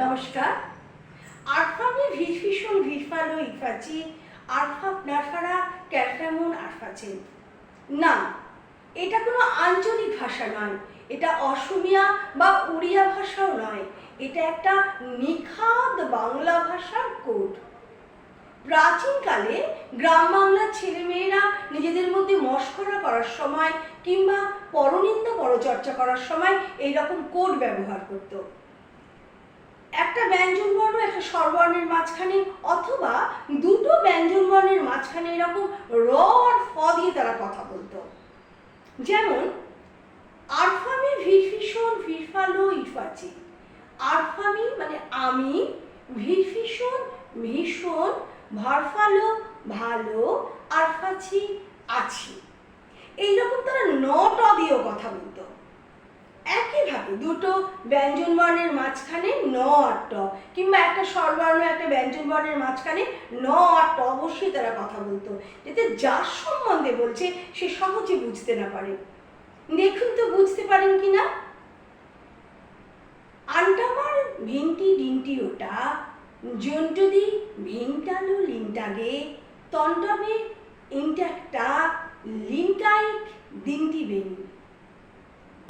নমস্কার। আরফামি ভিরফিশন ভিরফালো ইফাচি আরফাপ নাফারা ক্যারফামুন আরফাচেন না এটা কোনো আঞ্চলিক ভাষা নয়। এটা অসমিয়া বা উড়িয়া ভাষাও নয়। এটা একটা নিখাদ বাংলা ভাষার কোড। প্রাচীনকালে গ্রাম বাংলার ছেলেমেয়েরা নিজেদের মধ্যে মস্করা করার সময় কিংবা পরনিন্দা পরচর্চা করার সময় এই রকম কোড ব্যবহার করতো একটা ব্যঞ্জন বর্ণ একটা স্বরবর্ণের মাঝখানে অথবা দুটো ব্যঞ্জন বর্ণের মাঝখানে এরকম র আর ফ দিয়ে তারা কথা বলতো। যেমন, আরফামি ভিরফিশন ভিরফালো ইফাচি আরফামি মানে আমি ভিরফিশন ভীষণ ভারফালো ভালো আরফাছি আছি। এইরকম তারা নট দিয়েও কথা বলতো। দুটো ব্যঞ্জন বর্ণের মাঝখানে ন আর ট কিংবা একটা স্বরবর্ণ, একটা ব্যঞ্জন বর্ণের মাঝখানে ন আর ট অবশ্যই তারা কথা বলতো। যাতে যার সম্বন্ধে বলছে, সে সহজে বুঝতে না পারে। দেখুন তো, বুঝতে পারেন কি না? আন্টামার ভিনটি ডিনটি ওটা, জন্টুদি ভিনটালো লিনটাগে তন্টামে ইনটাকটা লিনটাইক দিনটি বেনি।